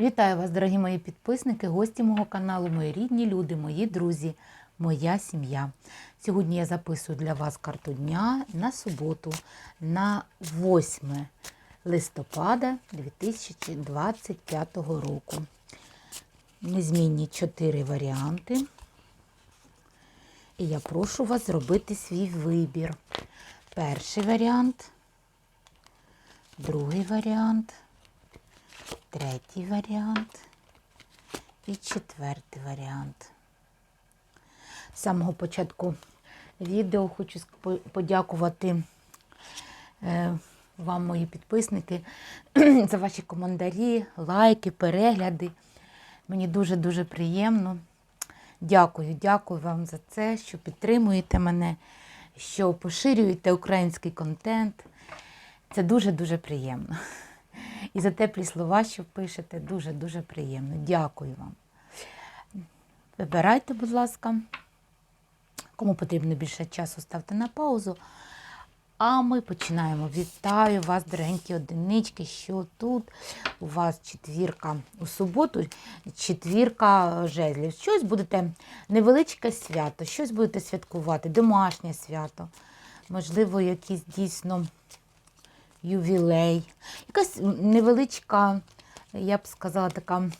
Вітаю вас, дорогі мої підписники, гості мого каналу, мої рідні люди, мої друзі, моя сім'я. Сьогодні я записую для вас карту дня на суботу, на 8 листопада 2025 року. Незмінні 4 варіанти. І я прошу вас зробити свій вибір. Перший варіант, другий варіант третій варіант і четвертий варіант. З самого початку відео хочу подякувати е, вам, мої підписники, за ваші коментарі, лайки, перегляди. Мені дуже-дуже приємно. Дякую, дякую вам за це, що підтримуєте мене, що поширюєте український контент. Це дуже-дуже приємно. І за теплі слова, що пишете, дуже-дуже приємно. Дякую вам. Вибирайте, будь ласка. Кому потрібно більше часу, ставте на паузу. А ми починаємо. Вітаю вас, дорогенькі одинички, що тут у вас четвірка у суботу, четвірка жезлів. Щось будете невеличке свято, щось будете святкувати, домашнє свято. Можливо, якісь дійсно ювілей. Якась невеличка, я б сказала, така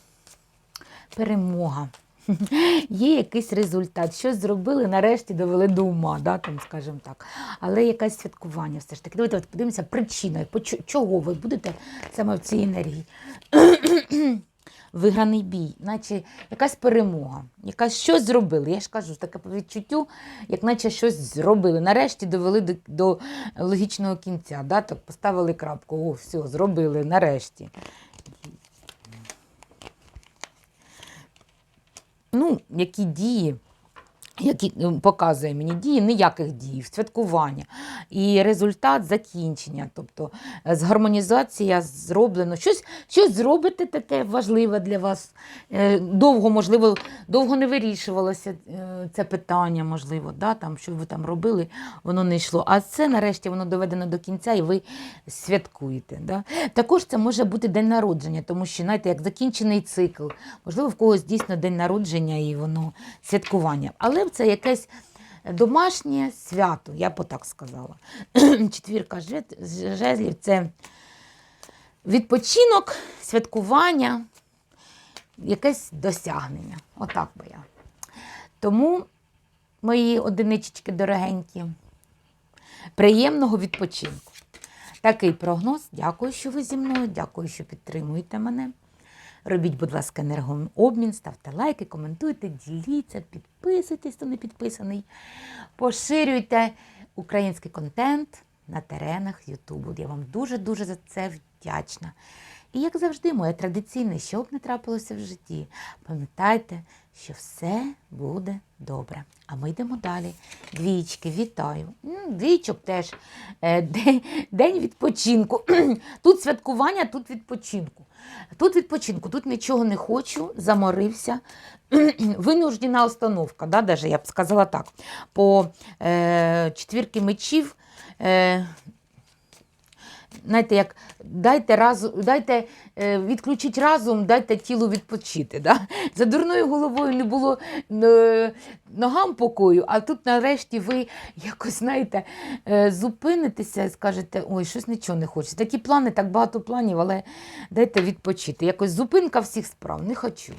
перемога. Є якийсь результат, щось зробили, нарешті довели до ума, да, там, скажімо так. Але якесь святкування все ж таки. Давайте подивимося причиною, чого ви будете саме в цій енергії. Виграний бій, наче якась перемога, якась щось зробили. Я ж кажу, таке по відчуттю, як наче щось зробили. Нарешті довели до, до логічного кінця. Да? Так поставили крапку, о, все, зробили, нарешті. Ну, які дії, які ну, показує мені дії, ніяких дій, святкування. І результат закінчення. Тобто е, згармонізація зроблено. Щось, щось зробите таке важливе для вас. Е, Довго, можливо, довго не вирішувалося е, це питання, можливо, да, там, що ви там робили, воно не йшло. А це нарешті воно доведено до кінця і ви святкуєте. Да? Також це може бути день народження, тому що, знаєте, як закінчений цикл. Можливо, в когось дійсно день народження і воно святкування. Але це якесь домашнє свято, я б отак сказала. Четвірка жезлів це відпочинок, святкування, якесь досягнення. Отак би я. Тому, мої одиничечки дорогенькі, приємного відпочинку. Такий прогноз. Дякую, що ви зі мною. Дякую, що підтримуєте мене. Робіть, будь ласка, енергообмін, ставте лайки, коментуйте, діліться, підписуйтесь, хто не підписаний. Поширюйте український контент на теренах Ютубу. Я вам дуже-дуже за це вдячна. І як завжди, моє традиційне, що б не трапилося в житті, пам'ятайте, що все буде добре. А ми йдемо далі. Двічки, вітаю. Двічок теж е, день, відпочинку. Тут святкування, тут відпочинку. Тут відпочинку, тут нічого не хочу, заморився. Винуждена установка, да, даже, я б сказала так. По е, четвірки мечів. Е, знаєте, як дайте разум, дайте е, відключіть разум, дайте тілу відпочити. Да? За дурною головою не було е, ногам покою, а тут нарешті ви якось знаєте, е, зупинитеся і скажете, ой, щось нічого не хочеться. Такі плани, так багато планів, але дайте відпочити. Якось зупинка всіх справ, не хочу.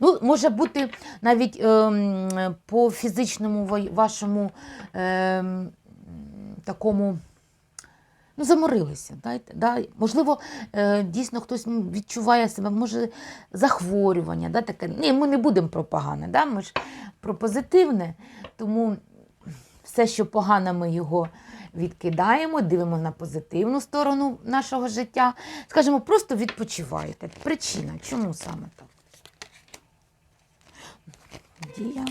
Ну, може бути навіть ем, по фізичному вашому ем, такому. Ну, заморилися. Дайте, да? Можливо, е, дійсно хтось відчуває себе, може, захворювання. Да? Таке. Ні, ми не будемо про погане, да? ми ж про позитивне. Тому все, що погане, ми його відкидаємо, дивимося на позитивну сторону нашого життя. Скажімо, просто відпочиваєте. Причина, чому саме так? Дія.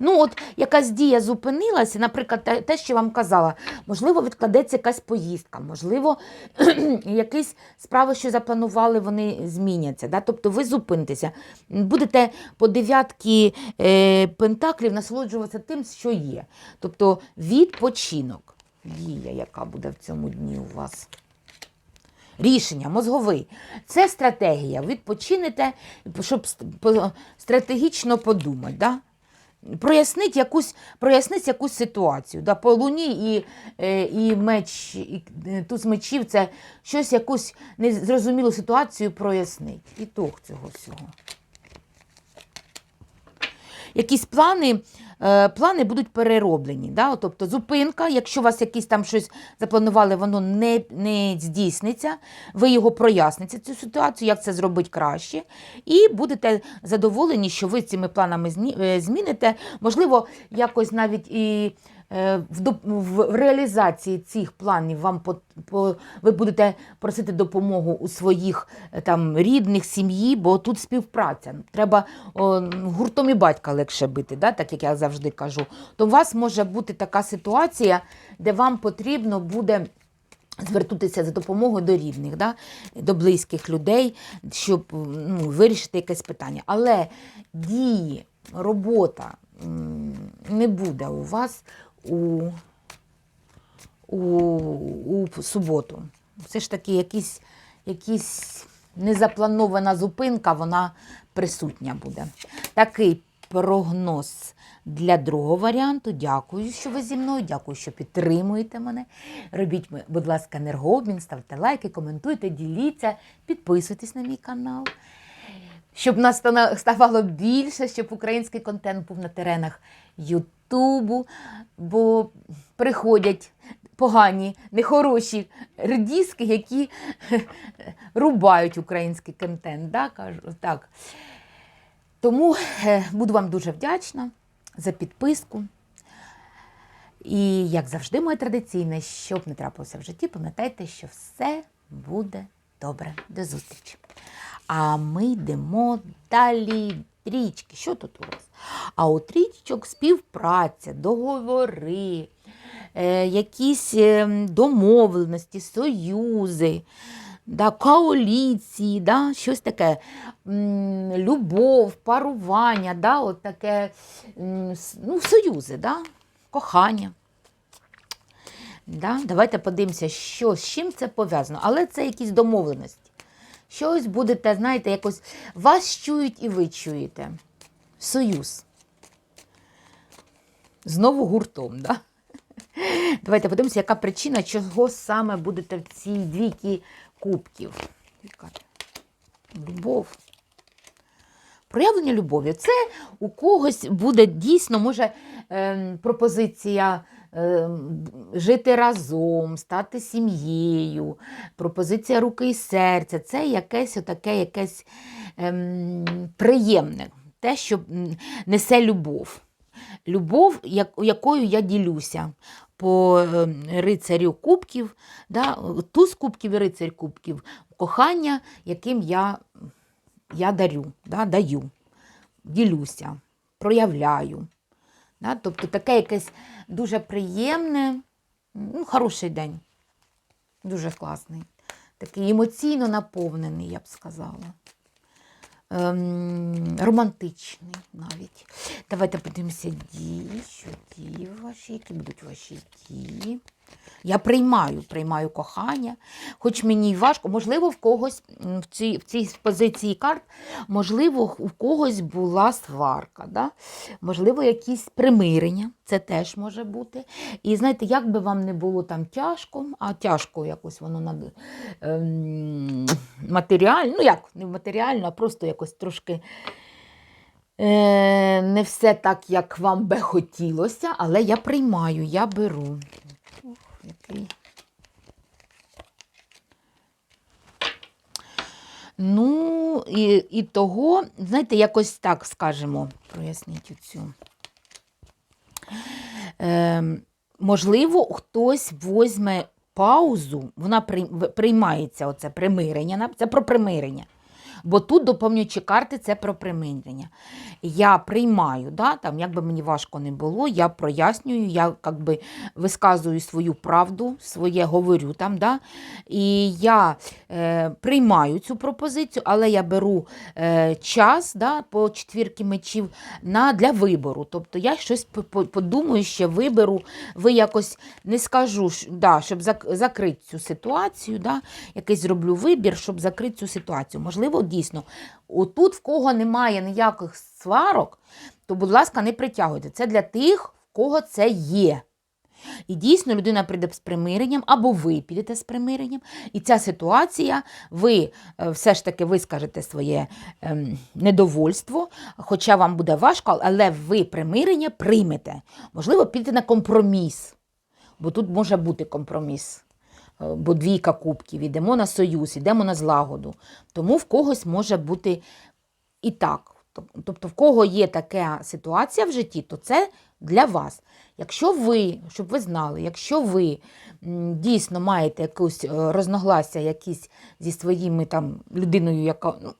Ну, от якась дія зупинилася, наприклад, те- що я вам казала, можливо, відкладеться якась поїздка, можливо, якісь справи, що запланували, вони зміняться. Да? Тобто ви зупинитеся, будете по дев'ятки е, пентаклів насолоджуватися тим, що є. Тобто відпочинок. Дія, яка буде в цьому дні у вас. рішення, мозговий. Це стратегія. Відпочинете, щоб стратегічно подумати. Да? Прояснить якусь, прояснить якусь ситуацію. Да? По луні і, е, і меч, і е, туз мечів це щось, якусь незрозумілу ситуацію прояснить. Ітог цього всього. Якісь плани, е, плани будуть перероблені. Да? Тобто зупинка, якщо у вас якісь там щось запланували, воно не, не здійсниться, ви його проясните, цю ситуацію, як це зробити краще, і будете задоволені, що ви цими планами е, зміните. Можливо, якось навіть і в, доп- в реалізації цих планів вам по, по, ви будете просити допомогу у своїх е, там, рідних, сім'ї, бо тут співпраця. Треба о, гуртом і батька легше бити, да? так як я завжди кажу. То у вас може бути така ситуація, де вам потрібно буде. Звернутися за допомогою до рідних, да? до близьких людей, щоб ну, вирішити якесь питання. Але дії, робота не буде у вас у, у, у суботу. Все ж таки, якісь, якісь незапланована зупинка, вона присутня буде. Такий прогноз для другого варіанту. Дякую, що ви зі мною. Дякую, що підтримуєте мене. Робіть, будь ласка, енергообмін, ставте лайки, коментуйте, діліться, підписуйтесь на мій канал. Щоб нас ставало більше, щоб український контент був на теренах Ютубу, бо приходять погані, нехороші редіски, які рубають український контент. Да? Кажу, так. Тому е, буду вам дуже вдячна за підписку. І, як завжди, моє традиційне, щоб не трапилося в житті, пам'ятайте, що все буде добре. До зустрічі. А ми йдемо далі. Трічки. Що тут у вас? А у трічок співпраця, договори, е, якісь е, домовленості, союзи, да, коаліції, да, щось таке, м, любов, парування, да, от таке, м, ну, союзи, да, кохання. Да? Давайте подивимося, що, з чим це пов'язано. Але це якісь домовленості. Щось будете, знаєте, якось вас чують і ви чуєте. Союз. Знову гуртом, да? Давайте подивимося, яка причина, чого саме будете в цій двійці кубків. Любов. Проявлення любові. Це у когось буде дійсно, може, ем, пропозиція жити разом, стати сім'єю, пропозиція руки і серця. Це якесь отаке, якесь ем, приємне, те, що несе любов. Любов, як, якою я ділюся по ем, рицарю кубків, да, туз кубків і рицарь кубків, кохання, яким я я дарю, да, даю, ділюся, проявляю. Да, тобто таке якесь дуже приємне, ну, хороший день. Дуже класний. Такий емоційно наповнений, я б сказала. Ем, романтичний навіть. Давайте подивимося дії, що дії ваші, які будуть ваші дії. Я приймаю, приймаю кохання, хоч мені важко, можливо, в когось в цій, в цій позиції карт, можливо, у когось була сварка, да? можливо, якісь примирення, це теж може бути. І знаєте, як би вам не було там тяжко, а тяжко якось воно над, ем, матеріально, ну як, не матеріально, а просто якось трошки. Е, не все так, як вам би хотілося, але я приймаю, я беру. Який. Ну, і, і того, знаєте, якось так скажемо, проясніть цю. Е, можливо, хтось возьме паузу, вона прий- приймається оце примирення, це про примирення. Бо тут доповнюючі карти це про примирення. Я приймаю, да, там, як мені важко не було, я прояснюю, я би, висказую свою правду, своє говорю там. Да, і я е, приймаю цю пропозицію, але я беру е, час да, по четвірки мечів на, для вибору. Тобто я щось по- по- подумаю, ще виберу, ви якось не скажу, да, щоб закрити цю ситуацію, да, якийсь зроблю вибір, щоб закрити цю ситуацію. Можливо, дійсно, отут, в кого немає ніяких сварок, то, будь ласка, не притягуйте. Це для тих, в кого це є. І дійсно людина прийде з примиренням, або ви підете з примиренням. І ця ситуація, ви е, все ж таки вискажете своє ем, недовольство, хоча вам буде важко, але ви примирення приймете. Можливо, підете на компроміс, бо тут може бути компроміс. Е, Бо двійка кубків, йдемо на союз, йдемо на злагоду. Тому в когось може бути і так. Тобто, в кого є така ситуація в житті, то це для вас. Якщо ви, щоб ви знали, якщо ви дійсно маєте якусь розноглася якісь зі своїми там людиною, яка ну,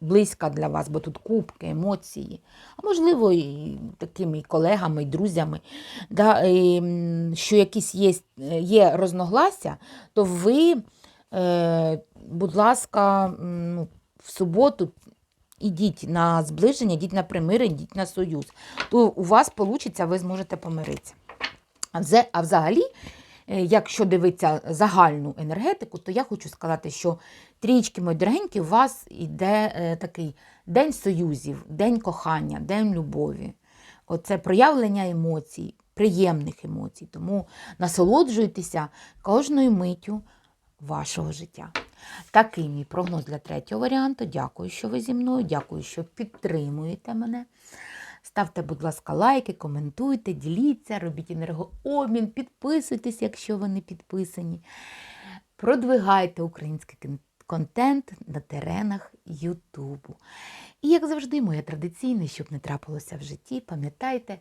близька для вас, бо тут кубки, емоції, а можливо, і такими колегами, і друзями, да, і, що якісь є, є розногласся, то ви, е, будь ласка, ну, в суботу ідіть на зближення, ідіть на примирення, ідіть на союз. То у вас вийде, ви зможете помиритися. А взагалі, якщо дивитися загальну енергетику, то я хочу сказати, що трічки, мої дорогенькі, у вас йде е, такий день союзів, день кохання, день любові. Оце проявлення емоцій, приємних емоцій. Тому насолоджуйтеся кожною миттю вашого життя. Такий мій прогноз для третього варіанту. Дякую, що ви зі мною. Дякую, що підтримуєте мене. Ставте, будь ласка, лайки, коментуйте, діліться, робіть енергообмін, підписуйтесь, якщо ви не підписані. Продвигайте український контент на теренах Ютубу. І, як завжди, моє традиційне, щоб не трапилося в житті, пам'ятайте,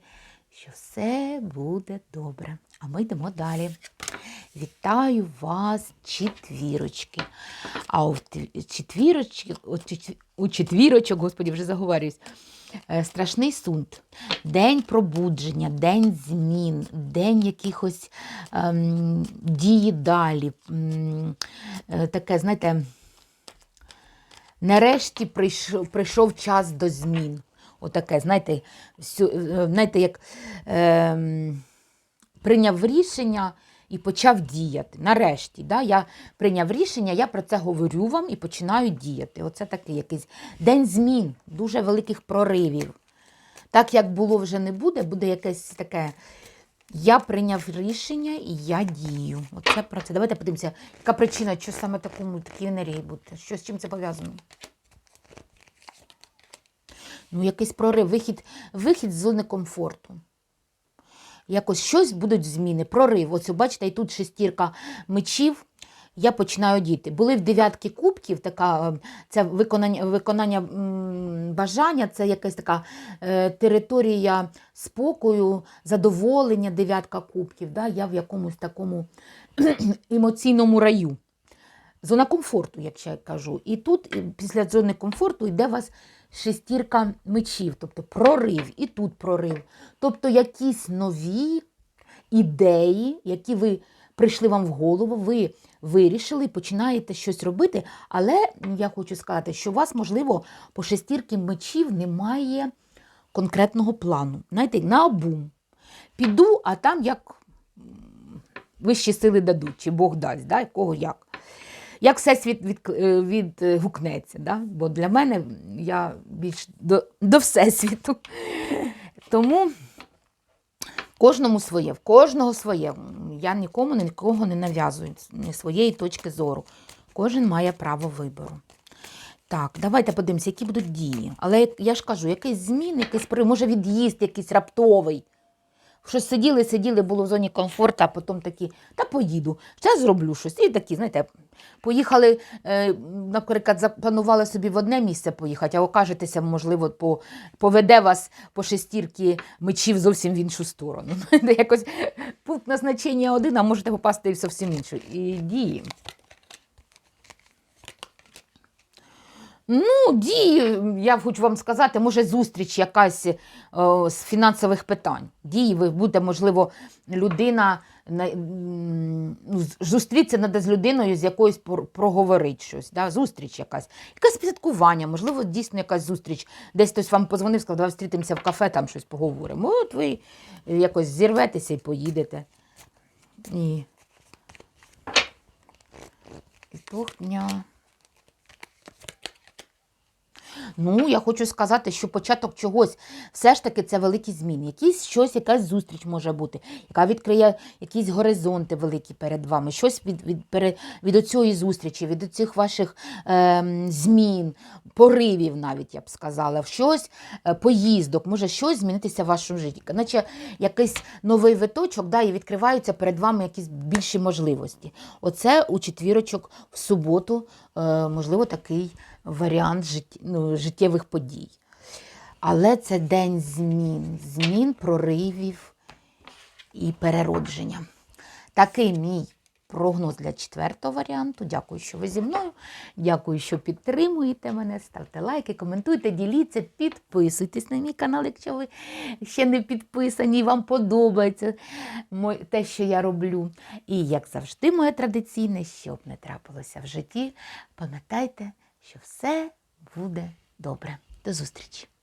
що все буде добре. А ми йдемо далі. Вітаю вас, четвірочки. А у тві- четвірочки, у четвірочок, господі, вже заговорююсь, е, страшний суд, день пробудження, день змін, день якихось ем, дії далі. Е, таке, знаєте, нарешті прийшов, прийшов час до змін. Отаке, знаєте, всю, е, знаєте, як ем, прийняв рішення і почав діяти. Нарешті, да, я прийняв рішення, я про це говорю вам і починаю діяти. Оце такий якийсь день змін, дуже великих проривів. Так як було вже не буде, буде якесь таке. Я прийняв рішення і я дію. Оце про це. Давайте подивимося, яка причина, що саме такому такій енергії бути. Що з чим це пов'язано? Ну, якийсь прорив, вихід, вихід з зони комфорту. Якось щось будуть зміни, прорив. Ось, бачите, і тут шестірка мечів. Я починаю діти. Були в дев'ятки кубків, така, це виконання, виконання бажання, це якась така е, територія спокою, задоволення, дев'ятка кубків. Да? Я в якомусь такому емоційному раю. Зона комфорту, як я кажу. І тут, після зони комфорту, йде вас шестірка мечів, тобто прорив, і тут прорив. Тобто якісь нові ідеї, які ви прийшли вам в голову, ви вирішили, починаєте щось робити. Але я хочу сказати, що у вас, можливо, по шестірки мечів немає конкретного плану. Знаєте, на обум. Піду, а там як вищі сили дадуть, чи Бог дасть, да? кого як. Як всесвіт від, е, відгукнеться. Да? Бо для мене я більш до, до всесвіту. Тому кожному своє, в кожного своє. Я нікому нікого не нав'язую ні своєї точки зору. Кожен має право вибору. Так, давайте подивимося, які будуть дії. Але я ж кажу, якийсь змін, якийсь може від'їзд якийсь раптовий. Щось сиділи, сиділи, було в зоні комфорту, а потім такі, та поїду, зараз зроблю щось. І такі, знаєте, поїхали, е, наприклад, запланували собі в одне місце поїхати, а окажетеся, можливо, по, поведе вас по шестірки мечів зовсім в іншу сторону. Якось пункт назначення один, а можете попасти в зовсім іншу. І дії. Ну, дії, я хочу вам сказати, може зустріч якась е, з фінансових питань. Дії, ви будете, можливо, людина ну, зустрітися треба з людиною, з якоюсь проговорить щось. Да? Зустріч якась. Якесь святкування, можливо, дійсно якась зустріч. Десь хтось вам позвонив, сказав, давай зустрітимося в кафе, там щось поговоримо. От ви якось зірветеся і поїдете. І... Дня. Ну, я хочу сказати, що початок чогось все ж таки це великі зміни. Якісь щось, якась зустріч може бути, яка відкриє якісь горизонти великі перед вами. Щось від, від, пере- від оцієї зустрічі, від оцих ваших ем, змін, поривів, навіть я б сказала, щось е, поїздок, може щось змінитися в вашому житті. Наче якийсь новий виточок, да, і відкриваються перед вами якісь більші можливості. Оце у четвірочок в суботу, е, можливо, такий варіант ну, життєвих подій. Але це день змін, змін, проривів і переродження. Такий мій прогноз для четвертого варіанту. Дякую, що ви зі мною. Дякую, що підтримуєте мене. Ставте лайки, коментуйте, діліться, підписуйтесь на мій канал, якщо ви ще не підписані і вам подобається те, що я роблю. І як завжди, моє традиційне, щоб не трапилося в житті, пам'ятайте, що все буде добре. До зустрічі!